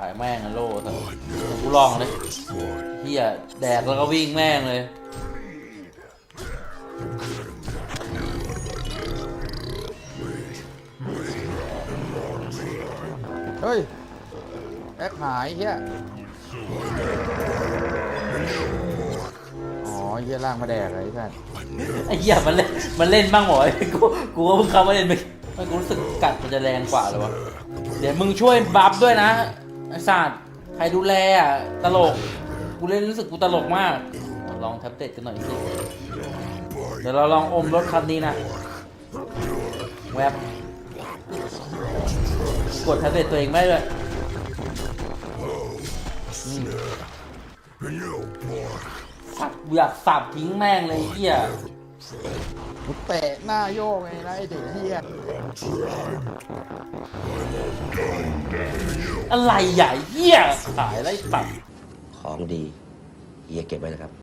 ขายแม่งอะโล่เถอะกูลองเลยเฮียแดกแล้วก็วิ่งแม่งเลยเฮ้ยแอคหายเฮียอ๋อเฮียล่างมาแดกอะไรท่านไอ้เหี้ยมันเล่นมันเล่นบ้างเหรอกูกูก็เพิ่งเข้ามาเล่นไปมันกูรู้สึกกัดมันจะแรงกว่าเลยวะเดี๋ยวมึงช่วยบัฟด้วยนะ ไอ้สัตว์ใครดูแลอะตลก กูเล่นรู้สึกกูตลกมาก ลองแท็บเล็ตกันหน่อยสิเดี๋ยวเราลองอมรถคันนี้นะ แวบกดแท็บเล็ตตัวเองไม่ด้วยสับอยากสับทิ้งแม่งเลยเหี้ยมึงเตะหน้าโยกไงนะไอเด็กเฮีย อะไรใหญ่เหี้ยขายไรตับของดีเฮียเก็บไว้นะครับ